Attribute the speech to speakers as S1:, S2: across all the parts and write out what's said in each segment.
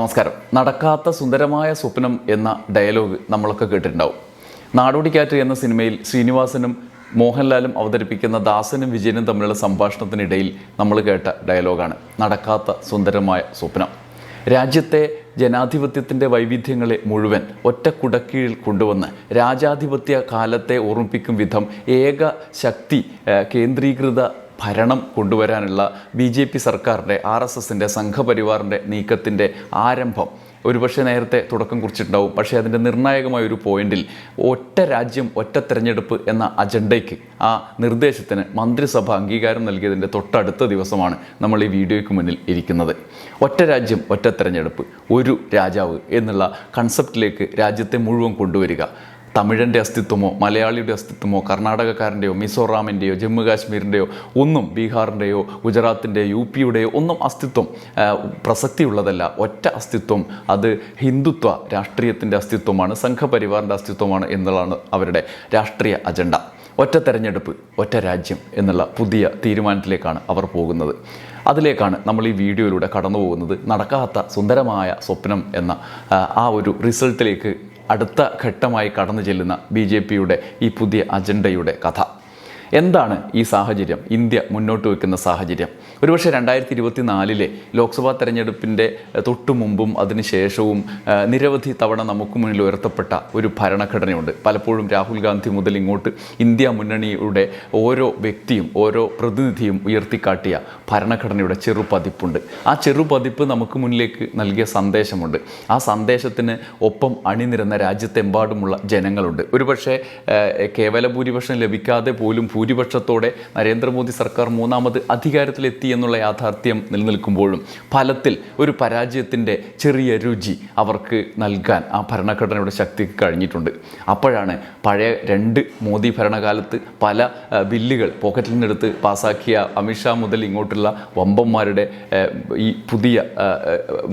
S1: നമസ്കാരം. നടക്കാത്ത സുന്ദരമായ സ്വപ്നം എന്ന ഡയലോഗ് നമ്മളൊക്കെ കേട്ടിട്ടുണ്ടാവും. നാടോടിക്കാറ്റ് എന്ന സിനിമയിൽ ശ്രീനിവാസനും മോഹൻലാലും അവതരിപ്പിക്കുന്ന ദാസനും വിജയനും തമ്മിലുള്ള സംഭാഷണത്തിനിടയിൽ നമ്മൾ കേട്ട ഡയലോഗാണ് നടക്കാത്ത സുന്ദരമായ സ്വപ്നം. രാജ്യത്തെ ജനാധിപത്യത്തിന്റെ വൈവിധ്യങ്ങളെ മുഴുവൻ ഒറ്റ കുടക്കീഴിൽ കൊണ്ടുവന്ന് രാജാധിപത്യ കാലത്തെ ഓർമ്മിപ്പിക്കും വിധം ഏക ശക്തി കേന്ദ്രീകൃത ഭരണം കൊണ്ടുവരാനുള്ള ബി ജെ പി സർക്കാരിന്റെ ആർ എസ് എസിന്റെ സംഘപരിവാറിന്റെ നീക്കത്തിന്റെ ആരംഭം ഒരുപക്ഷെ നേരത്തെ തുടക്കം കുറിച്ചിട്ടുണ്ടാവും. പക്ഷേ അതിന്റെ നിർണായകമായ ഒരു പോയിന്റിൽ ഒറ്റ രാജ്യം ഒറ്റ തെരഞ്ഞെടുപ്പ് എന്ന അജണ്ടയ്ക്ക് ആ നിർദ്ദേശത്തിന് മന്ത്രിസഭ അംഗീകാരം നൽകിയതിന്റെ തൊട്ടടുത്ത ദിവസമാണ് നമ്മൾ ഈ വീഡിയോയ്ക്ക് മുന്നിൽ ഇരിക്കുന്നത്. ഒറ്റ രാജ്യം ഒറ്റ തെരഞ്ഞെടുപ്പ് ഒരു രാജാവ് എന്നുള്ള കൺസെപ്റ്റിലേക്ക് രാജ്യത്തെ മുഴുവൻ കൊണ്ടുവരിക. തമിഴന്റെ അസ്തിത്വമോ മലയാളിയുടെ അസ്തിത്വമോ കർണാടകക്കാരന്റെയോ മിസോറാമിന്റെയോ ജമ്മു കാശ്മീരിന്റെയോ ഒന്നും ബീഹാറിന്റെയോ ഗുജറാത്തിന്റെയോ യു പിയുടെയോ ഒന്നും അസ്തിത്വം പ്രസക്തിയുള്ളതല്ല. ഒറ്റ അസ്തിത്വം അത് ഹിന്ദുത്വ രാഷ്ട്രീയത്തിന്റെ അസ്തിത്വമാണ് സംഘപരിവാറിന്റെ അസ്തിത്വമാണ് എന്നുള്ളതാണ് അവരുടെ രാഷ്ട്രീയ അജണ്ട. ഒറ്റ തെരഞ്ഞെടുപ്പ് ഒറ്റ രാജ്യം എന്നുള്ള പുതിയ തീരുമാനത്തിലേക്കാണ് അവർ പോകുന്നത്. അതിലേക്കാണ് നമ്മൾ ഈ വീഡിയോയിലൂടെ കടന്നു പോകുന്നത് നടക്കാത്ത സുന്ദരമായ സ്വപ്നം എന്ന ആ, ഒരു റിസൾട്ടിലേക്ക് അടുത്ത ഘട്ടമായി കടന്നു ചെല്ലുന്ന ബി ഈ പുതിയ അജണ്ടയുടെ കഥ. എന്താണ് ഈ സാഹചര്യം? ഇന്ത്യ മുന്നോട്ട് വയ്ക്കുന്ന സാഹചര്യം. ഒരുപക്ഷെ രണ്ടായിരത്തി ഇരുപത്തി നാലിലെ ലോക്സഭാ തെരഞ്ഞെടുപ്പിന്റെ തൊട്ടു മുമ്പും അതിനുശേഷവും നിരവധി തവണ നമുക്ക് മുന്നിൽ ഉയർത്തപ്പെട്ട ഒരു ഭരണഘടനയുണ്ട്. പലപ്പോഴും രാഹുൽ ഗാന്ധി മുതൽ ഇങ്ങോട്ട് ഇന്ത്യ മുന്നണിയുടെ ഓരോ വ്യക്തിയും ഓരോ പ്രതിനിധിയും ഉയർത്തിക്കാട്ടിയ ഭരണഘടനയുടെ ചെറുപതിപ്പുണ്ട്. ആ ചെറുപതിപ്പ് നമുക്ക് മുന്നിലേക്ക് നൽകിയ സന്ദേശമുണ്ട്. ആ സന്ദേശത്തിന് ഒപ്പം അണിനിരന്ന രാജ്യത്തെമ്പാടുമുള്ള ജനങ്ങളുണ്ട്. ഒരുപക്ഷെ കേവല ഭൂരിപക്ഷം ലഭിക്കാതെ പോലും ഭൂരിപക്ഷത്തോടെ നരേന്ദ്രമോദി സർക്കാർ മൂന്നാമത് അധികാരത്തിലെത്തി എന്നുള്ള യാഥാർത്ഥ്യം നിലനിൽക്കുമ്പോഴും ഫലത്തിൽ ഒരു പരാജയത്തിന്റെ ചെറിയ രുചി അവർക്ക് നൽകാൻ ആ ഭരണഘടനയുടെ ശക്തി കഴിഞ്ഞിട്ടുണ്ട്. അപ്പോഴാണ് പഴയ രണ്ട് മോദി ഭരണകാലത്ത് പല ബില്ലുകൾ പോക്കറ്റിൽ നിന്നെടുത്ത് പാസാക്കിയ അമിത്ഷാ മുതൽ ഇങ്ങോട്ടുള്ള വമ്പന്മാരുടെ ഈ പുതിയ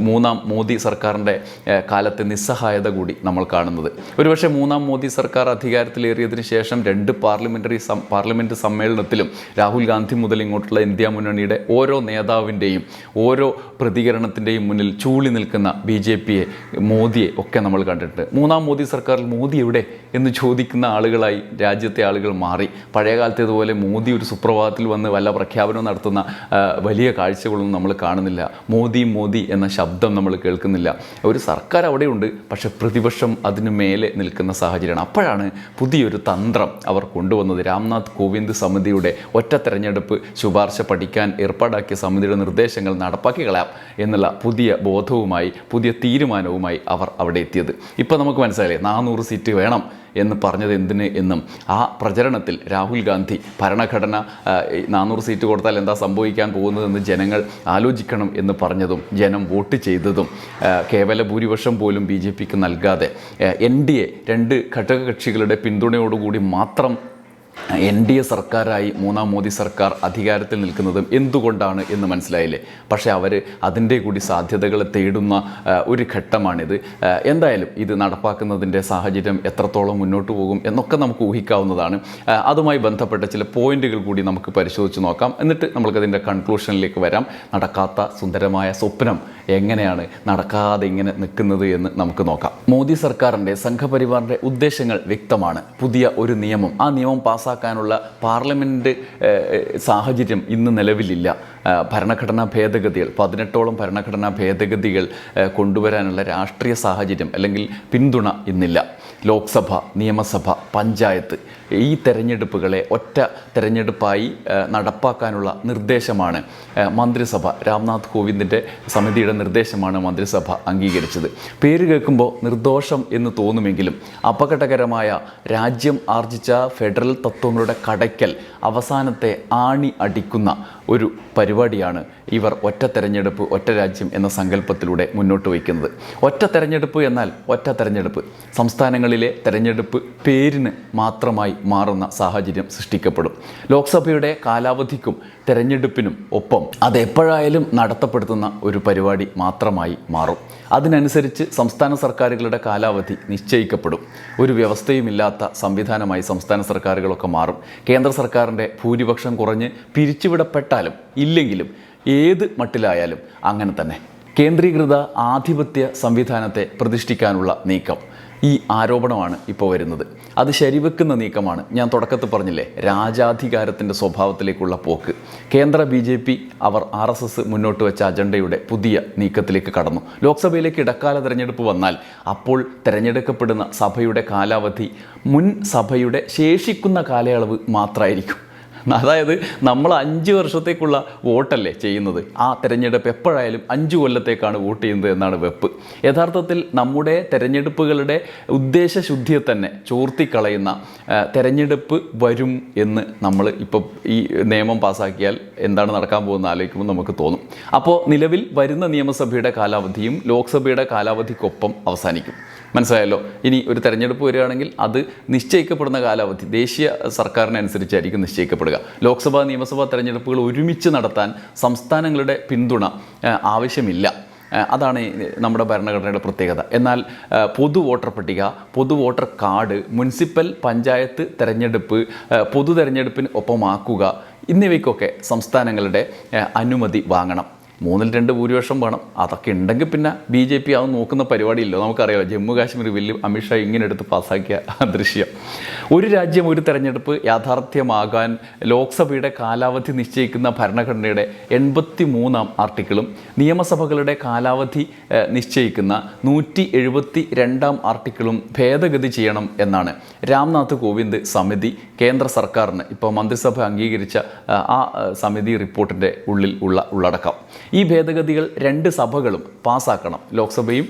S1: മൂന്നാം മോദി സർക്കാരിന്റെ കാലത്തെ നിസ്സഹായത കൂടി നമ്മൾ കാണുന്നത്. ഒരുപക്ഷെ മൂന്നാം മോദി സർക്കാർ അധികാരത്തിലേറിയതിന് ശേഷം രണ്ട് പാർലമെന്ററി സം പാർലമെന്റ് സമ്മേളനത്തിലും രാഹുൽ ഗാന്ധി മുതൽ ഇങ്ങോട്ടുള്ള ഇന്ത്യ മുന്നണിയുടെ ഓരോ നേതാവിന്റെയും ഓരോ പ്രതികരണത്തിന്റെയും മുന്നിൽ ചൂളി നിൽക്കുന്ന ബി ജെ പിയെ മോദിയെ ഒക്കെ നമ്മൾ കണ്ടിട്ടുണ്ട്. മൂന്നാം മോദി സർക്കാരിൽ മോദി എവിടെ എന്ന് ചോദിക്കുന്ന ആളുകളായി രാജ്യത്തെ ആളുകൾ മാറി. പഴയ കാലത്തേതുപോലെ മോദി ഒരു സുപ്രഭാതത്തിൽ വന്ന് വല്ല പ്രഖ്യാപനവും നടത്തുന്ന വലിയ കാഴ്ചകളൊന്നും നമ്മൾ കാണുന്നില്ല. മോദി മോദി എന്ന ശബ്ദം നമ്മൾ കേൾക്കുന്നില്ല. ഒരു സർക്കാർ അവിടെയുണ്ട് പക്ഷേ പ്രതിപക്ഷം അതിനു മേലെ നിൽക്കുന്ന സാഹചര്യമാണ്. അപ്പോഴാണ് പുതിയൊരു തന്ത്രം അവർ കൊണ്ടുവന്നത്. രാംനാഥ് കോവിന്ദ് സമിതിയുടെ ഒറ്റ തെരഞ്ഞെടുപ്പ് ശുപാർശ പഠിക്കാൻ ഏർപ്പാടാക്കിയ സമിതിയുടെ നിർദ്ദേശങ്ങൾ നടപ്പാക്കി കളയാം എന്നുള്ള പുതിയ ബോധവുമായി പുതിയ തീരുമാനവുമായി അവർ അവിടെ എത്തിയത്. ഇപ്പോൾ നമുക്ക് മനസ്സിലായില്ലേ നാനൂറ് സീറ്റ് വേണം എന്ന് പറഞ്ഞത് എന്തിന് എന്നും ആ പ്രചരണത്തിൽ രാഹുൽ ഗാന്ധി ഭരണഘടന നാനൂറ് സീറ്റ് കൊടുത്താൽ എന്താ സംഭവിക്കാൻ പോകുന്നതെന്ന് ജനങ്ങൾ ആലോചിക്കണം എന്ന് പറഞ്ഞതും ജനം വോട്ട് ചെയ്തതും കേവല ഭൂരിപക്ഷം പോലും ബി ജെ പിക്ക് നൽകാതെ എൻ ഡി എ രണ്ട് ഘടകകക്ഷികളുടെ പിന്തുണയോടുകൂടി മാത്രം എൻ ഡി എ സർക്കാരായി മൂന്നാം മോദി സർക്കാർ അധികാരത്തിൽ നിൽക്കുന്നതും എന്തുകൊണ്ടാണ് എന്ന് മനസ്സിലായില്ലേ? പക്ഷേ അവർ അതിന്റെ കൂടി സാധ്യതകൾ തേടുന്ന ഒരു ഘട്ടമാണിത്. എന്തായാലും ഇത് നടപ്പാക്കുന്നതിന്റെ സാഹചര്യം എത്രത്തോളം മുന്നോട്ട് പോകും എന്നൊക്കെ നമുക്ക് ഊഹിക്കാവുന്നതാണ്. അതുമായി ബന്ധപ്പെട്ട ചില പോയിന്റുകൾ കൂടി നമുക്ക് പരിശോധിച്ച് നോക്കാം. എന്നിട്ട് നമുക്കതിന്റെ കൺക്ലൂഷനിലേക്ക് വരാം. നടക്കാത്ത സുന്ദരമായ സ്വപ്നം എങ്ങനെയാണ് നടക്കാതെ ഇങ്ങനെ നിൽക്കുന്നത് എന്ന് നമുക്ക് നോക്കാം. മോദി സർക്കാരിന്റെ സംഘപരിവാറിന്റെ ഉദ്ദേശങ്ങൾ വ്യക്തമാണ്. പുതിയ ഒരു നിയമം. ആ നിയമം പാസ്സാക്കാനുള്ള പാർലമെന്റ് സാഹചര്യം ഇന്ന് നിലവിലില്ല. ഭരണഘടനാ ഭേദഗതികൾ പതിനെട്ടോളം ഭരണഘടനാ ഭേദഗതികൾ കൊണ്ടുവരാനുള്ള രാഷ്ട്രീയ സാഹചര്യം അല്ലെങ്കിൽ പിന്തുണ ഇന്നില്ല. ലോക്സഭ നിയമസഭ പഞ്ചായത്ത് ഈ തെരഞ്ഞെടുപ്പുകളെ ഒറ്റ തെരഞ്ഞെടുപ്പായി നടപ്പാക്കാനുള്ള നിർദ്ദേശമാണ് മന്ത്രിസഭ. രാംനാഥ് കോവിന്ദിന്റെ സമിതിയുടെ നിർദ്ദേശമാണ് മന്ത്രിസഭ അംഗീകരിച്ചത്. പേര് കേൾക്കുമ്പോൾ നിർദോഷം എന്ന് തോന്നുമെങ്കിലും അപകടകരമായ രാജ്യം ആർജിച്ച ഫെഡറൽ തത്വങ്ങളുടെ കടയ്ക്കൽ അവസാനത്തെ ആണി അടിക്കുന്ന ഒരു പരിപാടിയാണ് ഇവർ ഒറ്റ തെരഞ്ഞെടുപ്പ് ഒറ്റ രാജ്യം എന്ന സങ്കല്പത്തിലൂടെ മുന്നോട്ട് വയ്ക്കുന്നത്. ഒറ്റ തെരഞ്ഞെടുപ്പ് എന്നാൽ ഒറ്റ തെരഞ്ഞെടുപ്പ്. സംസ്ഥാനങ്ങളിലെ തെരഞ്ഞെടുപ്പ് പേരിന് മാത്രമായി മാറുന്ന സാഹചര്യം സൃഷ്ടിക്കപ്പെടും. ലോക്സഭയുടെ കാലാവധിക്കും തെരഞ്ഞെടുപ്പിനും ഒപ്പം അതെപ്പോഴായാലും നടത്തപ്പെടുത്തുന്ന ഒരു പരിപാടി മാത്രമായി മാറും. അതിനനുസരിച്ച് സംസ്ഥാന സർക്കാരുകളുടെ കാലാവധി നിശ്ചയിക്കപ്പെടും. ഒരു വ്യവസ്ഥയുമില്ലാത്ത സംവിധാനമായി സംസ്ഥാന സർക്കാരുകളൊക്കെ മാറും. കേന്ദ്ര സർക്കാരിന്റെ ഭൂരിപക്ഷം കുറഞ്ഞ് പിരിച്ചുവിടപ്പെട്ടാലും ഇല്ലെങ്കിലും ഏത് മട്ടിലായാലും അങ്ങനെ തന്നെ. കേന്ദ്രീകൃത ആധിപത്യ സംവിധാനത്തെ പ്രതിഷ്ഠിക്കാനുള്ള നീക്കം. ഈ ആരോപണമാണ് ഇപ്പോൾ വരുന്നത്. അത് ശരിവെക്കുന്ന നീക്കമാണ്. ഞാൻ തുടക്കത്തിൽ പറഞ്ഞില്ലേ രാജാധികാരത്തിന്റെ സ്വഭാവത്തിലേക്കുള്ള പോക്ക്. കേന്ദ്ര ബി ജെ പി അവർ ആർ എസ് എസ് മുന്നോട്ട് വെച്ച അജണ്ടയുടെ പുതിയ നീക്കത്തിലേക്ക് കടന്നു. ലോക്സഭയിലേക്ക് ഇടക്കാല തിരഞ്ഞെടുപ്പ് വന്നാൽ അപ്പോൾ തിരഞ്ഞെടുക്കപ്പെടുന്ന സഭയുടെ കാലാവധി മുൻ സഭയുടെ ശേഷിക്കുന്ന കാലയളവ് മാത്രമായിരിക്കും അതായത് നമ്മൾ അഞ്ച് വർഷത്തേക്കുള്ള വോട്ടല്ലേ ചെയ്യുന്നത്. ആ തെരഞ്ഞെടുപ്പ് എപ്പോഴായാലും അഞ്ച് കൊല്ലത്തേക്കാണ് വോട്ട് ചെയ്യുന്നത് എന്നാണ് വെപ്പ്. യഥാർത്ഥത്തിൽ നമ്മുടെ തെരഞ്ഞെടുപ്പുകളുടെ ഉദ്ദേശശുദ്ധിയെ തന്നെ ചോർത്തിക്കളയുന്ന തെരഞ്ഞെടുപ്പ് വരും എന്ന് നമ്മൾ ഇപ്പോൾ ഈ നിയമം പാസ്സാക്കിയാൽ എന്താണ് നടക്കാൻ പോകുന്ന ആലോചിക്കുമ്പോൾ നമുക്ക് തോന്നും. അപ്പോൾ നിലവിൽ വരുന്ന നിയമസഭയുടെ കാലാവധിയും ലോക്സഭയുടെ കാലാവധിക്കൊപ്പം അവസാനിക്കും. മനസ്സിലായല്ലോ? ഇനി ഒരു തെരഞ്ഞെടുപ്പ് വരികയാണെങ്കിൽ അത് നിശ്ചയിക്കപ്പെടുന്ന കാലാവധി ദേശീയ സർക്കാരിനനുസരിച്ചായിരിക്കും നിശ്ചയിക്കപ്പെടുക. ലോക്സഭാ നിയമസഭാ തെരഞ്ഞെടുപ്പുകൾ ഒരുമിച്ച് നടത്താൻ സംസ്ഥാനങ്ങളുടെ പിന്തുണ ആവശ്യമില്ല. അതാണ് നമ്മുടെ ഭരണഘടനയുടെ പ്രത്യേകത. എന്നാൽ പൊതു വോട്ടർ പട്ടിക പൊതു വോട്ടർ കാർഡ് മുനിസിപ്പൽ പഞ്ചായത്ത് തെരഞ്ഞെടുപ്പ് പൊതു തെരഞ്ഞെടുപ്പിന് ഒപ്പമാക്കുക എന്നിവയ്ക്കൊക്കെ സംസ്ഥാനങ്ങളുടെ അനുമതി വാങ്ങണം. മൂന്നിൽ രണ്ട് ഭൂരിപക്ഷം വേണം. അതൊക്കെ ഉണ്ടെങ്കിൽ പിന്നെ ബി ജെ പി അത് നോക്കുന്ന പരിപാടിയില്ലോ നമുക്കറിയാം ജമ്മു കാശ്മീർ ബില്ല് അമിത്ഷാ ഇങ്ങനെ എടുത്ത് പാസ്സാക്കിയ ദൃശ്യം. ഒരു രാജ്യം ഒരു തെരഞ്ഞെടുപ്പ് യാഥാർത്ഥ്യമാകാൻ ലോക്സഭയുടെ കാലാവധി നിശ്ചയിക്കുന്ന ഭരണഘടനയുടെ എൺപത്തി മൂന്നാം ആർട്ടിക്കിളും നിയമസഭകളുടെ കാലാവധി നിശ്ചയിക്കുന്ന നൂറ്റി എഴുപത്തി രണ്ടാം ആർട്ടിക്കിളും ഭേദഗതി ചെയ്യണം എന്നാണ് രാംനാഥ് കോവിന്ദ് സമിതി കേന്ദ്ര സർക്കാരിന്. ഇപ്പോൾ മന്ത്രിസഭ അംഗീകരിച്ച ആ, സമിതി റിപ്പോർട്ടിന്റെ ഉള്ളിൽ ഉള്ള ഉള്ളടക്കം. ഈ ഭേദഗതികൾ രണ്ട് സഭകളും പാസ്സാക്കണം ലോക്സഭയും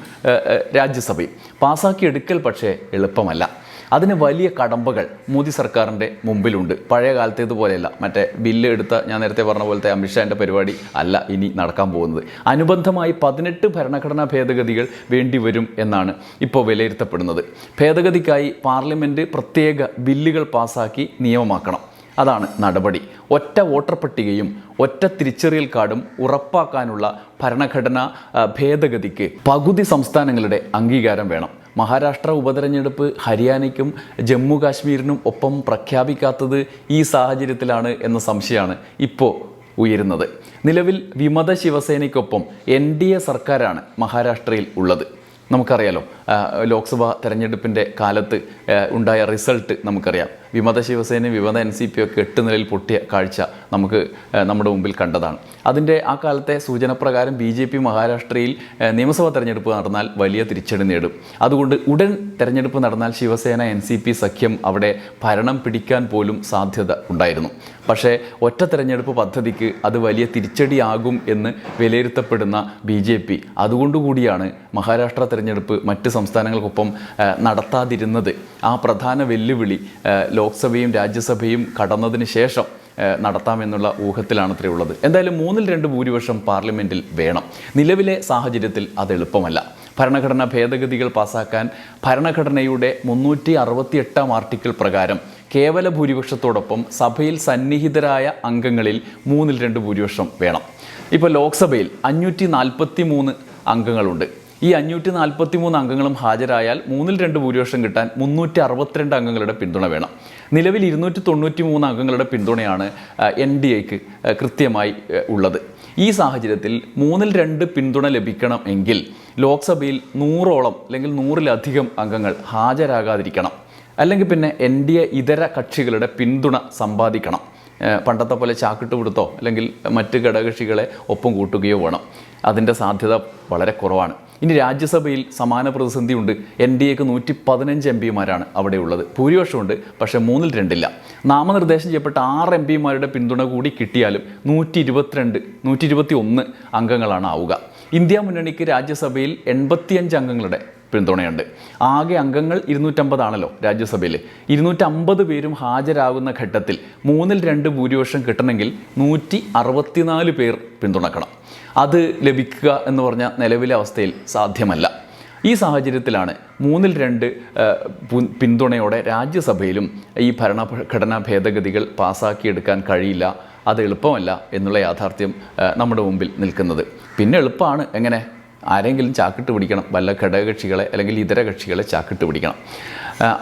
S1: രാജ്യസഭയും. പാസ്സാക്കിയെടുക്കൽ പക്ഷേ എളുപ്പമല്ല. അതിന് വലിയ കടമ്പകൾ മോദി സർക്കാരിന്റെ മുമ്പിലുണ്ട്. പഴയ കാലത്തേതുപോലെയല്ല മറ്റേ ബില്ല് എടുത്ത ഞാൻ നേരത്തെ പറഞ്ഞ പോലത്തെ അമിത്ഷാന്റെ പരിപാടി അല്ല ഇനി നടക്കാൻ പോകുന്നത്. അനുബന്ധമായി പതിനെട്ട് ഭരണഘടനാ ഭേദഗതികൾ വേണ്ടിവരും എന്നാണ് ഇപ്പോൾ വിലയിരുത്തപ്പെടുന്നത്. ഭേദഗതിക്കായി പാർലമെന്റ് പ്രത്യേക ബില്ലുകൾ പാസ്സാക്കി നിയമമാക്കണം. അതാണ് നടപടി. ഒറ്റ വോട്ടർ പട്ടികയും ഒറ്റ തിരിച്ചറിയൽ കാർഡും ഉറപ്പാക്കാനുള്ള ഭരണഘടനാ ഭേദഗതിക്ക് പകുതി സംസ്ഥാനങ്ങളുടെ അംഗീകാരം വേണം. മഹാരാഷ്ട്ര ഉപതെരഞ്ഞെടുപ്പ് ഹരിയാനയ്ക്കും ജമ്മു കാശ്മീരിനും ഒപ്പം പ്രഖ്യാപിക്കാത്തത് ഈ സാഹചര്യത്തിലാണ് എന്ന സംശയമാണ് ഇപ്പോൾ ഉയരുന്നത്. നിലവിൽ വിമത ശിവസേനയ്ക്കൊപ്പം എൻ ഡി എ സർക്കാരാണ് മഹാരാഷ്ട്രയിൽ ഉള്ളത്. നമുക്കറിയാലോ ലോക്സഭാ തെരഞ്ഞെടുപ്പിന്റെ കാലത്ത് ഉണ്ടായ റിസൾട്ട് നമുക്കറിയാം. വിമത ശിവസേനയും വിമത എൻ സി പി ഒക്കെ എട്ട് നിലയിൽ പൊട്ടിയ കാഴ്ച നമുക്ക് നമ്മുടെ മുമ്പിൽ കണ്ടതാണ്. അതിന്റെ ആ കാലത്തെ സൂചനപ്രകാരം ബി ജെ പി മഹാരാഷ്ട്രയിൽ നിയമസഭാ തെരഞ്ഞെടുപ്പ് നടന്നാൽ വലിയ തിരിച്ചടി നേടും. അതുകൊണ്ട് ഉടൻ തെരഞ്ഞെടുപ്പ് നടന്നാൽ ശിവസേന എൻ സി പി സഖ്യം അവിടെ ഭരണം പിടിക്കാൻ പോലും സാധ്യത ഉണ്ടായിരുന്നു. പക്ഷേ ഒറ്റ തെരഞ്ഞെടുപ്പ് പദ്ധതിക്ക് അത് വലിയ തിരിച്ചടിയാകും എന്ന് വിലയിരുത്തപ്പെടുന്ന ബി ജെ പി അതുകൊണ്ടുകൂടിയാണ് മഹാരാഷ്ട്ര തെരഞ്ഞെടുപ്പ് മറ്റ് സംസ്ഥാനങ്ങൾക്കൊപ്പം നടത്താതിരുന്നത്. ആ പ്രധാന വെല്ലുവിളി ലോക്സഭയും രാജ്യസഭയും കടന്നതിന് ശേഷം നടത്താമെന്നുള്ള ഊഹത്തിലാണ് ഊഹത്തിലാണത്രേ ഉള്ളത്. എന്തായാലും മൂന്നിൽ രണ്ട് ഭൂരിപക്ഷം പാർലമെന്റിൽ വേണം. നിലവിലെ സാഹചര്യത്തിൽ അത് എളുപ്പമല്ല. ഭരണഘടനാ ഭേദഗതികൾ പാസാക്കാൻ ഭരണഘടനയുടെ മുന്നൂറ്റി അറുപത്തിയെട്ടാം ആർട്ടിക്കിൾ പ്രകാരം കേവല ഭൂരിപക്ഷത്തോടൊപ്പം സഭയിൽ സന്നിഹിതരായ അംഗങ്ങളിൽ മൂന്നിൽ രണ്ട് ഭൂരിപക്ഷം വേണം. ഇപ്പോൾ ലോക്സഭയിൽ അഞ്ഞൂറ്റി നാൽപ്പത്തി മൂന്ന് അംഗങ്ങളുണ്ട്. ഈ അഞ്ഞൂറ്റി നാൽപ്പത്തി മൂന്ന് അംഗങ്ങളും ഹാജരായാൽ മൂന്നിൽ രണ്ട് ഭൂരിപക്ഷം കിട്ടാൻ മുന്നൂറ്റി അറുപത്തിരണ്ട് അംഗങ്ങളുടെ പിന്തുണ വേണം. നിലവിൽ ഇരുന്നൂറ്റി തൊണ്ണൂറ്റി മൂന്ന് അംഗങ്ങളുടെ പിന്തുണയാണ് എൻ ഡി എക്ക് കൃത്യമായി ഉള്ളത്. ഈ സാഹചര്യത്തിൽ മൂന്നിൽ രണ്ട് പിന്തുണ ലഭിക്കണം എങ്കിൽ ലോക്സഭയിൽ നൂറോളം അല്ലെങ്കിൽ നൂറിലധികം അംഗങ്ങൾ ഹാജരാകാതിരിക്കണം. അല്ലെങ്കിൽ പിന്നെ എൻ ഡി എ ഇതര കക്ഷികളുടെ പിന്തുണ സമ്പാദിക്കണം. പണ്ടത്തെ പോലെ ചാക്കിട്ട് കൊടുത്തോ അല്ലെങ്കിൽ മറ്റ് ഘടകകക്ഷികളെ ഒപ്പം കൂട്ടുകയോ വേണം. അതിന്റെ സാധ്യത വളരെ കുറവാണ്. ഇനി രാജ്യസഭയിൽ സമാന പ്രതിസന്ധിയുണ്ട്. എൻ ഡി എക്ക് നൂറ്റി പതിനഞ്ച് എം പിമാരാണ് അവിടെയുള്ളത് ഭൂരിപക്ഷമുണ്ട് പക്ഷേ മൂന്നിൽ രണ്ടില്ല. നാമനിർദ്ദേശം ചെയ്യപ്പെട്ട ആറ് എം പിമാരുടെ പിന്തുണ കൂടി കിട്ടിയാലും നൂറ്റി ഇരുപത്തിരണ്ട് നൂറ്റി ഇരുപത്തി ഒന്ന് അംഗങ്ങളാണ് ആവുക. ഇന്ത്യ മുന്നണിക്ക് രാജ്യസഭയിൽ എൺപത്തിയഞ്ച് അംഗങ്ങളുടെ പിന്തുണയുണ്ട്. ആകെ അംഗങ്ങൾ ഇരുന്നൂറ്റമ്പതാണല്ലോ രാജ്യസഭയിൽ ഇരുന്നൂറ്റമ്പത് പേരും ഹാജരാകുന്ന ഘട്ടത്തിൽ മൂന്നിൽ രണ്ട് ഭൂരിപക്ഷം കിട്ടണമെങ്കിൽ നൂറ്റി അറുപത്തിനാല് പേർ പിന്തുണക്കണം. അത് ലഭിക്കുക എന്ന് പറഞ്ഞ നിലവിലെ അവസ്ഥയിൽ സാധ്യമല്ല. ഈ സാഹചര്യത്തിലാണ് മൂന്നിൽ രണ്ട് പിന്തുണയോടെ രാജ്യസഭയിലും ഈ ഭരണഘടനാ ഭേദഗതികൾ പാസ്സാക്കിയെടുക്കാൻ കഴിയില്ല. അത് എളുപ്പമല്ല എന്നുള്ള യാഥാർത്ഥ്യം നമ്മുടെ മുമ്പിൽ നിൽക്കുന്നത്. പിന്നെ എളുപ്പമാണ് എങ്ങനെ? ആരെങ്കിലും ചാക്കിട്ട് പിടിക്കണം വല്ല ഘടകകക്ഷികളെ അല്ലെങ്കിൽ ഇതര കക്ഷികളെ ചാക്കിട്ട് പിടിക്കണം.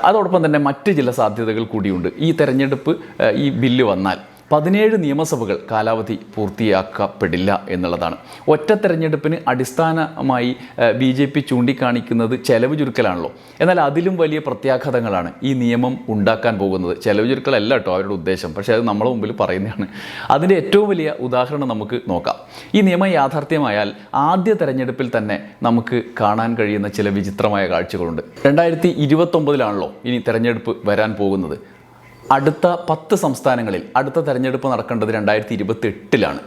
S1: അതോടൊപ്പം തന്നെ മറ്റ് ചില സാധ്യതകൾ കൂടിയുണ്ട്. ഈ തെരഞ്ഞെടുപ്പ് ഈ ബില്ല് വന്നാൽ പതിനേഴ് നിയമസഭകൾ കാലാവധി പൂർത്തിയാക്കപ്പെടില്ല എന്നുള്ളതാണ്. ഒറ്റ തെരഞ്ഞെടുപ്പിന് അടിസ്ഥാനമായി ബി ജെ പി ചൂണ്ടിക്കാണിക്കുന്നത് ചെലവ് ചുരുക്കലാണല്ലോ. എന്നാൽ അതിലും വലിയ പ്രത്യാഘാതങ്ങളാണ് ഈ നിയമം ഉണ്ടാക്കാൻ പോകുന്നത്. ചെലവ് ചുരുക്കലല്ല കേട്ടോ അവരുടെ ഉദ്ദേശം. പക്ഷേ അത് നമ്മളെ മുമ്പിൽ പറയുന്നതാണ്. അതിന്റെ ഏറ്റവും വലിയ ഉദാഹരണം നമുക്ക് നോക്കാം. ഈ നിയമം യാഥാർത്ഥ്യമായാൽ ആദ്യ തെരഞ്ഞെടുപ്പിൽ തന്നെ നമുക്ക് കാണാൻ കഴിയുന്ന ചില വിചിത്രമായ കാഴ്ചകളുണ്ട്. രണ്ടായിരത്തി ഇരുപത്തൊമ്പതിലാണല്ലോ ഇനി തെരഞ്ഞെടുപ്പ് വരാൻ പോകുന്നത്. അടുത്ത പത്ത് സംസ്ഥാനങ്ങളിൽ അടുത്ത തെരഞ്ഞെടുപ്പ് നടക്കേണ്ടത് രണ്ടായിരത്തി ഇരുപത്തി എട്ടിലാണ്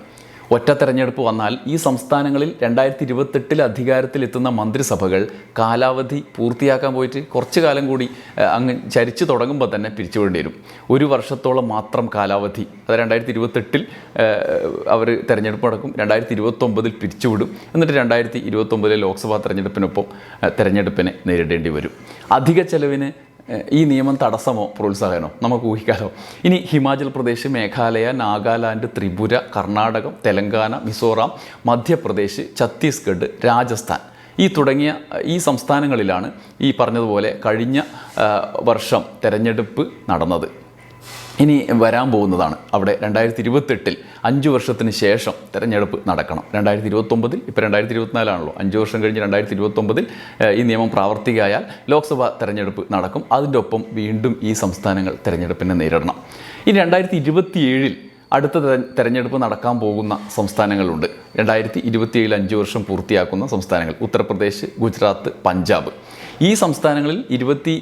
S1: ഒറ്റ തെരഞ്ഞെടുപ്പ് വന്നാൽ ഈ സംസ്ഥാനങ്ങളിൽ രണ്ടായിരത്തി ഇരുപത്തെട്ടിൽ അധികാരത്തിലെത്തുന്ന മന്ത്രിസഭകൾ കാലാവധി പൂർത്തിയാക്കാൻ പോയിട്ട് കുറച്ച് കാലം കൂടി അങ്ങ് ചരിച്ചു തുടങ്ങുമ്പോൾ തന്നെ പിരിച്ചുവിടേണ്ടി വരും. ഒരു വർഷത്തോളം മാത്രം കാലാവധി അത് രണ്ടായിരത്തി ഇരുപത്തെട്ടിൽ അവർ തെരഞ്ഞെടുപ്പ് നടക്കും രണ്ടായിരത്തി ഇരുപത്തൊമ്പതിൽ പിരിച്ചുവിടും എന്നിട്ട് രണ്ടായിരത്തി ഇരുപത്തൊമ്പതിലെ ലോക്സഭാ തെരഞ്ഞെടുപ്പിനൊപ്പം തെരഞ്ഞെടുപ്പിനെ നേരിടേണ്ടി വരും. അധിക ചെലവിന് ഈ നിയമം തടസ്സമോ പ്രോത്സാഹനമോ? നമുക്ക് ഊഹിക്കാമോ ഇനി ഹിമാചൽ പ്രദേശ് മേഘാലയ നാഗാലാൻഡ് ത്രിപുര കർണാടകം തെലങ്കാന മിസോറാം മധ്യപ്രദേശ് ഛത്തീസ്ഗഡ് രാജസ്ഥാൻ. ഈ തുടങ്ങിയ ഈ സംസ്ഥാനങ്ങളിലാണ് ഈ പറഞ്ഞതുപോലെ കഴിഞ്ഞ വർഷം തെരഞ്ഞെടുപ്പ് നടന്നത്. ഇനി വരാൻ പോകുന്നതാണ്. അവിടെ രണ്ടായിരത്തി ഇരുപത്തെട്ടിൽ അഞ്ച് വർഷത്തിന് ശേഷം തെരഞ്ഞെടുപ്പ് നടക്കണം. രണ്ടായിരത്തി ഇരുപത്തൊമ്പതിൽ ഇപ്പോൾ രണ്ടായിരത്തി ഇരുപത്തിനാലാണല്ലോ അഞ്ച് വർഷം കഴിഞ്ഞ് രണ്ടായിരത്തി ഇരുപത്തൊമ്പതിൽ ഈ നിയമം പ്രാവർത്തികമായാൽ ലോക്സഭാ തെരഞ്ഞെടുപ്പ് നടക്കും. അതിന്റെ ഒപ്പം വീണ്ടും ഈ സംസ്ഥാനങ്ങൾ തെരഞ്ഞെടുപ്പിനെ നേരിടണം. ഇനി രണ്ടായിരത്തി ഇരുപത്തിയേഴിൽ അടുത്ത തെര- തെരഞ്ഞെടുപ്പ് നടക്കാൻ പോകുന്ന സംസ്ഥാനങ്ങളുണ്ട്. രണ്ടായിരത്തി ഇരുപത്തിയേഴിൽ അഞ്ച് വർഷം പൂർത്തിയാക്കുന്ന സംസ്ഥാനങ്ങൾ. ഉത്തർപ്രദേശ് ഗുജറാത്ത് പഞ്ചാബ്. ഈ സംസ്ഥാനങ്ങളിൽ ഇരുപത്തി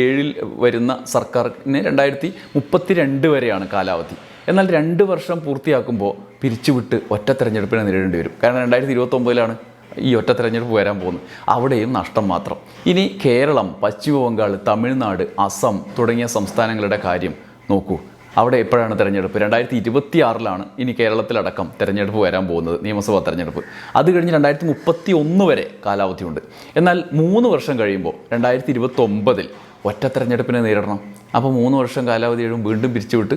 S1: ഏഴിൽ വരുന്ന സർക്കാരിന് രണ്ടായിരത്തി മുപ്പത്തി രണ്ട് വരെയാണ് കാലാവധി. എന്നാൽ രണ്ട് വർഷം പൂർത്തിയാക്കുമ്പോൾ പിരിച്ചുവിട്ട് ഒറ്റ തെരഞ്ഞെടുപ്പിനെ നേരിടേണ്ടി വരും. കാരണം രണ്ടായിരത്തി ഇരുപത്തൊമ്പതിലാണ് ഈ ഒറ്റ തെരഞ്ഞെടുപ്പ് വരാൻ പോകുന്നത്. അവിടെയും നഷ്ടം മാത്രം. ഇനി കേരളം പശ്ചിമ ബംഗാൾ തമിഴ്നാട് അസം തുടങ്ങിയ സംസ്ഥാനങ്ങളുടെ കാര്യം നോക്കൂ. അവിടെ എപ്പോഴാണ് തെരഞ്ഞെടുപ്പ്? രണ്ടായിരത്തി ഇരുപത്തി ആറിലാണ് ഇനി കേരളത്തിലടക്കം തെരഞ്ഞെടുപ്പ് വരാൻ പോകുന്നത് നിയമസഭാ തെരഞ്ഞെടുപ്പ്. അത് കഴിഞ്ഞ് രണ്ടായിരത്തി മുപ്പത്തി ഒന്ന് വരെ കാലാവധിയുണ്ട്. എന്നാൽ മൂന്ന് വർഷം കഴിയുമ്പോൾ രണ്ടായിരത്തി ഇരുപത്തി ഒമ്പതിൽ ഒറ്റ തെരഞ്ഞെടുപ്പിനെ നേരിടണം. അപ്പോൾ മൂന്ന് വർഷം കാലാവധി കഴിയുമ്പോൾ വീണ്ടും പിരിച്ചുവിട്ട്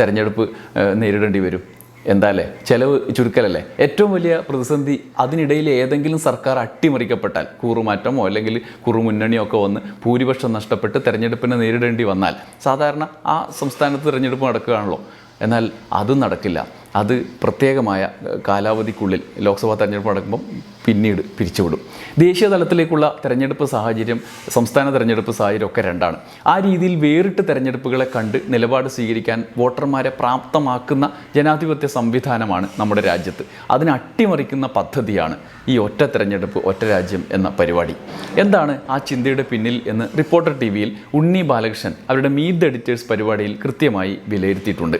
S1: തെരഞ്ഞെടുപ്പ് നേരിടേണ്ടി വരും. എന്താ അല്ലേ ചെലവ് ചുരുക്കലല്ലേ? ഏറ്റവും വലിയ പ്രതിസന്ധി അതിനിടയിൽ ഏതെങ്കിലും സർക്കാർ അട്ടിമറിക്കപ്പെട്ടാൽ കൂറുമാറ്റമോ അല്ലെങ്കിൽ കുറുമുന്നണിയോ ഒക്കെ വന്ന് ഭൂരിപക്ഷം നഷ്ടപ്പെട്ട് തെരഞ്ഞെടുപ്പിനെ നേരിടേണ്ടി വന്നാൽ സാധാരണ ആ സംസ്ഥാനത്ത് തിരഞ്ഞെടുപ്പ് നടക്കുകയാണല്ലോ. എന്നാൽ അതും നടക്കില്ല. അത് പ്രത്യേകമായ കാലാവധിക്കുള്ളിൽ ലോക്സഭാ തെരഞ്ഞെടുപ്പ് നടക്കുമ്പം പിന്നീട് പിരിച്ചുവിടും. ദേശീയ തലത്തിലേക്കുള്ള തെരഞ്ഞെടുപ്പ് സാഹചര്യം സംസ്ഥാന തെരഞ്ഞെടുപ്പ് സാഹചര്യം ഒക്കെ രണ്ടാണ്. ആ രീതിയിൽ വേറിട്ട് തെരഞ്ഞെടുപ്പുകളെ കണ്ട് നിലപാട് സ്വീകരിക്കാൻ വോട്ടർമാരെ പ്രാപ്തമാക്കുന്ന ജനാധിപത്യ സംവിധാനമാണ് നമ്മുടെ രാജ്യത്ത്. അതിനെ അട്ടിമറിക്കുന്ന പദ്ധതിയാണ് ഈ ഒറ്റ തെരഞ്ഞെടുപ്പ് ഒറ്റ രാജ്യം എന്ന പരിപാടി. എന്താണ് ആ ചിന്തയുടെ പിന്നിൽ എന്ന് റിപ്പോർട്ടർ ടി വിയിൽ ഉണ്ണി ബാലകൃഷ്ണൻ അവരുടെ മീറ്റ് എഡിറ്റേഴ്സ് പരിപാടിയിൽ കൃത്യമായി വിലയിരുത്തിയിട്ടുണ്ട്.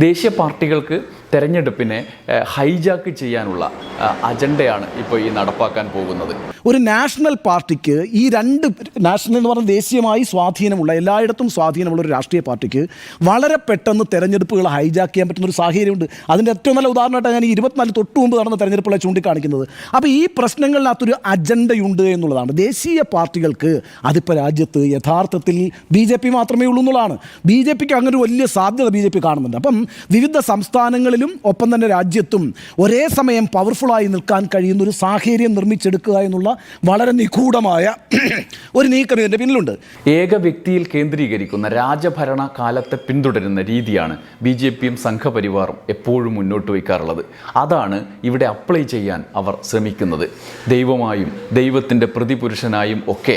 S1: ദേശീയ പാർട്ടികൾക്ക് തെരഞ്ഞെടുപ്പിനെ ഹൈജാക്ക് ചെയ്യാനുള്ള അജണ്ടയാണ് ഇപ്പോൾ ഈ നടപ്പാക്കാൻ പോകുന്നത്.
S2: ഒരു നാഷണൽ പാർട്ടിക്ക് ഈ രണ്ട് നാഷണൽ എന്ന് പറഞ്ഞാൽ ദേശീയമായി സ്വാധീനമുള്ള എല്ലായിടത്തും സ്വാധീനമുള്ള ഒരു രാഷ്ട്രീയ പാർട്ടിക്ക് വളരെ പെട്ടെന്ന് തെരഞ്ഞെടുപ്പുകൾ ഹൈജാക്ക് ചെയ്യാൻ പറ്റുന്ന ഒരു സാഹചര്യമുണ്ട്. അതിന്റെ ഏറ്റവും നല്ല ഉദാഹരണമായിട്ടാണ് ഞാൻ ഈ ഇരുപത്തിനാല് തൊട്ട് മുമ്പ് നടന്ന തെരഞ്ഞെടുപ്പുകളെ ചൂണ്ടിക്കാണിക്കുന്നത്. അപ്പോൾ ഈ പ്രശ്നങ്ങളിനകത്തൊരു അജണ്ടയുണ്ട് എന്നുള്ളതാണ്. ദേശീയ പാർട്ടികൾക്ക് അതിപ്പോൾ രാജ്യത്ത് യഥാർത്ഥത്തിൽ ബി ജെ പി മാത്രമേ ഉള്ളൂ എന്നുള്ളതാണ്. ബി ജെ പിക്ക് അങ്ങനെ ഒരു വലിയ സാധ്യത ബി ജെ പി കാണുന്നുണ്ട്. അപ്പം വിവിധ സംസ്ഥാനങ്ങളിലും ഒപ്പം തന്നെ രാജ്യത്തും ഒരേ സമയം പവർഫുള്ളായി നിൽക്കാൻ കഴിയുന്ന ഒരു സാഹചര്യം നിർമ്മിച്ചെടുക്കുക എന്നുള്ള വളരെ നിഗൂഢമായ ഒരു നീക്കം ഇതിന്റെ പിന്നിലുണ്ട്.
S1: ഏക വ്യക്തിയിൽ കേന്ദ്രീകരിക്കുന്ന രാജഭരണ കാലത്തെ പിന്തുടരുന്ന രീതിയാണ് ബി ജെ പിയും സംഘപരിവാറും എപ്പോഴും മുന്നോട്ട് വയ്ക്കാറുള്ളത്. അതാണ് ഇവിടെ അപ്ലൈ ചെയ്യാൻ അവർ ശ്രമിക്കുന്നത്. ദൈവമായും ദൈവത്തിന്റെ പ്രതിപുരുഷനായും ഒക്കെ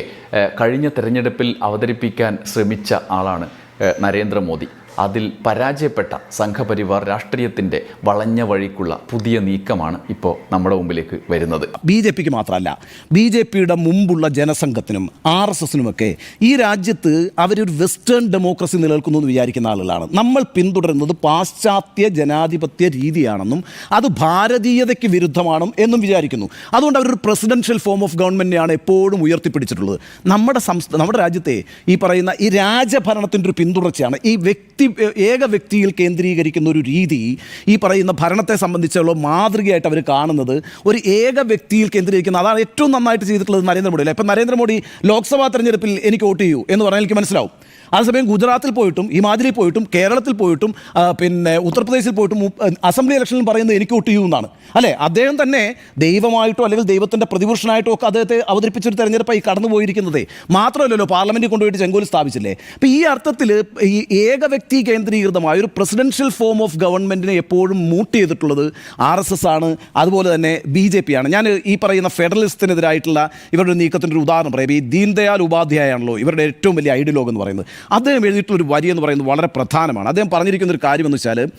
S1: കഴിഞ്ഞ തെരഞ്ഞെടുപ്പിൽ അവതരിപ്പിക്കാൻ ശ്രമിച്ച ആളാണ് നരേന്ദ്രമോദി. അതിൽ പരാജയപ്പെട്ട സംഘപരിവാർ രാഷ്ട്രീയത്തിന്റെ വളഞ്ഞ വഴിക്കുള്ള പുതിയ നീക്കമാണ് ഇപ്പോൾ നമ്മുടെ മുമ്പിലേക്ക് വരുന്നത്.
S2: ബി ജെ പിക്ക് മാത്രമല്ല ബി ജെ പിയുടെ മുമ്പുള്ള ജനസംഘത്തിനും ആർ എസ് എസിനുമൊക്കെ ഈ രാജ്യത്ത് അവരൊരു വെസ്റ്റേൺ ഡെമോക്രസി നിലനിൽക്കുന്നു എന്ന് വിചാരിക്കുന്ന ആളുകളാണ്. നമ്മൾ പിന്തുടരുന്നത് പാശ്ചാത്യ ജനാധിപത്യ രീതിയാണെന്നും അത് ഭാരതീയതയ്ക്ക് വിരുദ്ധമാണ് എന്നും വിചാരിക്കുന്നു. അതുകൊണ്ട് അവരൊരു പ്രസിഡൻഷ്യൽ ഫോം ഓഫ് ഗവൺമെന്റിനെയാണ് എപ്പോഴും ഉയർത്തിപ്പിടിച്ചിട്ടുള്ളത്. നമ്മുടെ സംസ്ഥാന നമ്മുടെ രാജ്യത്തെ ഈ പറയുന്ന ഈ രാജഭരണത്തിന്റെ ഒരു പിന്തുടർച്ചയാണ് ഈ വ്യക്തി ഏക വ്യക്തിയിൽ കേന്ദ്രീകരിക്കുന്ന ഒരു രീതി ഈ പറയുന്ന ഭരണത്തെ സംബന്ധിച്ചുള്ള മാതൃകയായിട്ട് അവർ കാണുന്നത് ഒരു ഏക വ്യക്തിയിൽ കേന്ദ്രീകരിക്കുന്ന അതാണ് ഏറ്റവും നന്നായിട്ട് ചെയ്തിട്ടുള്ളത് നരേന്ദ്രമോദി അല്ലേ? ഇപ്പം നരേന്ദ്രമോദി ലോക്സഭാ തെരഞ്ഞെടുപ്പിൽ എനിക്ക് വോട്ട് ചെയ്യൂ എന്ന് പറഞ്ഞാൽ എനിക്ക് മനസ്സിലാവും. അതേസമയം ഗുജറാത്തിൽ പോയിട്ടും ഹിമാചലിൽ പോയിട്ടും കേരളത്തിൽ പോയിട്ടും പിന്നെ ഉത്തർപ്രദേശിൽ പോയിട്ടും അസംബ്ലി ഇലക്ഷനിൽ പറയുന്നത് എനിക്ക് വോട്ട് ചെയ്യൂ എന്നാണ് അല്ലേ? അദ്ദേഹം തന്നെ ദൈവമായിട്ടോ അല്ലെങ്കിൽ ദൈവത്തിന്റെ പ്രതിപുരുഷനായിട്ടോ ഒക്കെ അദ്ദേഹത്തെ അവതരിപ്പിച്ചൊരു തെരഞ്ഞെടുപ്പായി കടന്നു പോയിരിക്കുന്നത് മാത്രമല്ലല്ലോ പാർലമെന്റിൽ കൊണ്ടുപോയിട്ട് ചെങ്കോൽ സ്ഥാപിച്ചില്ലേ? അപ്പോൾ ഈ അർത്ഥത്തിൽ ഈ ഏക വ്യക്തി കേന്ദ്രീകൃതമായ ഒരു പ്രസിഡൻഷ്യൽ ഫോം ഓഫ് ഗവൺമെന്റിനെ എപ്പോഴും മൂട്ട് ചെയ്തിട്ടുള്ളത് ആർ എസ് എസ് ആണ്. അതുപോലെ തന്നെ ബി ജെ പി ആണ്. ഞാൻ ഈ പറയുന്ന ഫെഡറലിസ്റ്റിനെതിരായിട്ടുള്ള ഇവരുടെ നീക്കത്തിന്റെ ഒരു ഉദാഹരണം പറയാം. ഈ ദീൻദയാൽ ഉപാധ്യായ ആണല്ലോ ഇവരുടെ ഏറ്റവും വലിയ ഐഡിയലോഗ് എന്ന് പറയുന്നത്. അദ്ദേഹം എഴുതിയിട്ടുള്ള ഒരു വരി എന്ന് പറയുന്നത് വളരെ പ്രധാനമാണ്. അദ്ദേഹം പറഞ്ഞിരിക്കുന്ന ഒരു കാര്യം എന്ന് വെച്ചാൽ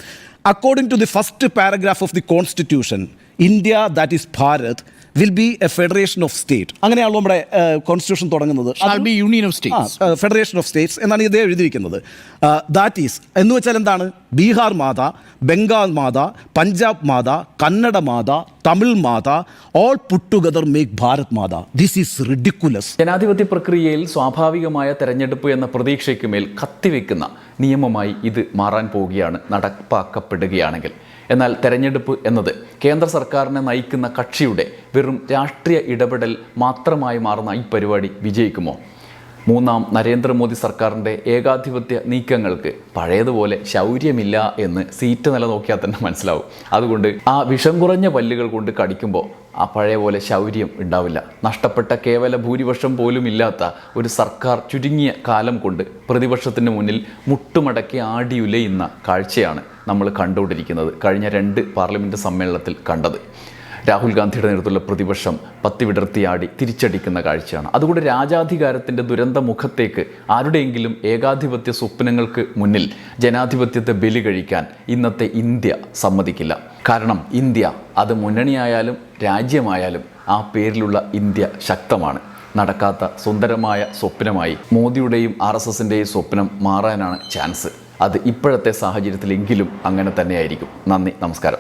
S2: according to the first paragraph of the constitution India that is Bharat will be a federation of state അങ്ങനെയാണല്ലോ നമ്മുടെ കോൺസ്റ്റിറ്റ്യൂഷൻ തുടങ്ങുന്നത്.
S3: Union of states
S2: federation of states എന്നാണ് ഇതേ എഴുതിയിരിക്കുന്നത്. ദാറ്റ് ഈസ് എന്ന് വെച്ചാൽ എന്താണ്? Bihar Mata Bengal Mata Punjab Mata Kannada Mata Tamil Mata all put together make Bharat Mata. This is ridiculous
S1: ജനാധിപത്യ പ്രക്രിയയിൽ സ്വാഭാവികമായ തെരഞ്ഞെടുപ്പ് എന്ന പ്രതീക്ഷയ്ക്ക് മേൽ കത്തിവെക്കുന്ന നിയമമായി ഇത് മാറാൻ പോവുകയാണ് നടപ്പാക്കപ്പെടുകയാണെങ്കിൽ. എന്നാൽ തെരഞ്ഞെടുപ്പ് എന്നത് കേന്ദ്ര സർക്കാരിനെ നയിക്കുന്ന കക്ഷിയുടെ വെറും രാഷ്ട്രീയ ഇടപെടൽ മാത്രമായി മാറുന്ന ഈ പരിപാടി വിജയിക്കുമോ? മൂന്നാം നരേന്ദ്രമോദി സർക്കാരിന്റെ ഏകാധിപത്യ നീക്കങ്ങൾക്ക് പഴയതുപോലെ ശൗര്യമില്ല എന്ന് സീറ്റ് നില നോക്കിയാൽ തന്നെ മനസ്സിലാവും. അതുകൊണ്ട് ആ വിഷം കുറഞ്ഞ പല്ലുകൾ കൊണ്ട് കടിക്കുമ്പോൾ ആ പഴയ പോലെ ശൗര്യം ഉണ്ടാവില്ല. നഷ്ടപ്പെട്ട കേവല ഭൂരിപക്ഷം പോലും ഇല്ലാത്ത ഒരു സർക്കാർ ചുരുങ്ങിയ കാലം കൊണ്ട് പ്രതിപക്ഷത്തിന് മുന്നിൽ മുട്ടുമടക്കി ആടിയുലയുന്ന കാഴ്ചയാണ്. നമ്മൾ കണ്ടുകൊണ്ടിരിക്കുന്നത്. കഴിഞ്ഞ രണ്ട് പാർലമെന്റ് സമ്മേളനത്തിൽ കണ്ടത്. രാഹുൽ ഗാന്ധിയുടെ നേതൃത്വത്തിലുള്ള പ്രതിപക്ഷം പത്തി വിടർത്തിയാടി തിരിച്ചടിക്കുന്ന കാഴ്ചയാണ്. അതുകൊണ്ട് രാജാധികാരത്തിന്റെ ദുരന്ത മുഖത്തേക്ക് ആരുടെയെങ്കിലും ഏകാധിപത്യ സ്വപ്നങ്ങൾക്ക് മുന്നിൽ ജനാധിപത്യത്തെ ബലി കഴിക്കാൻ ഇന്നത്തെ ഇന്ത്യ സമ്മതിക്കില്ല. കാരണം ഇന്ത്യ അത് മുന്നണിയായാലും രാജ്യമായാലും ആ പേരിലുള്ള ഇന്ത്യ ശക്തമാണ്. നടക്കാത്ത സുന്ദരമായ സ്വപ്നമായി മോദിയുടെയും ആർ എസ് എസിന്റെയും സ്വപ്നം മാറാനാണ് ചാൻസ്. അത് ഇപ്പോഴത്തെ സാഹചര്യത്തിലെങ്കിലും അങ്ങനെ തന്നെയായിരിക്കും. നന്ദി നമസ്കാരം.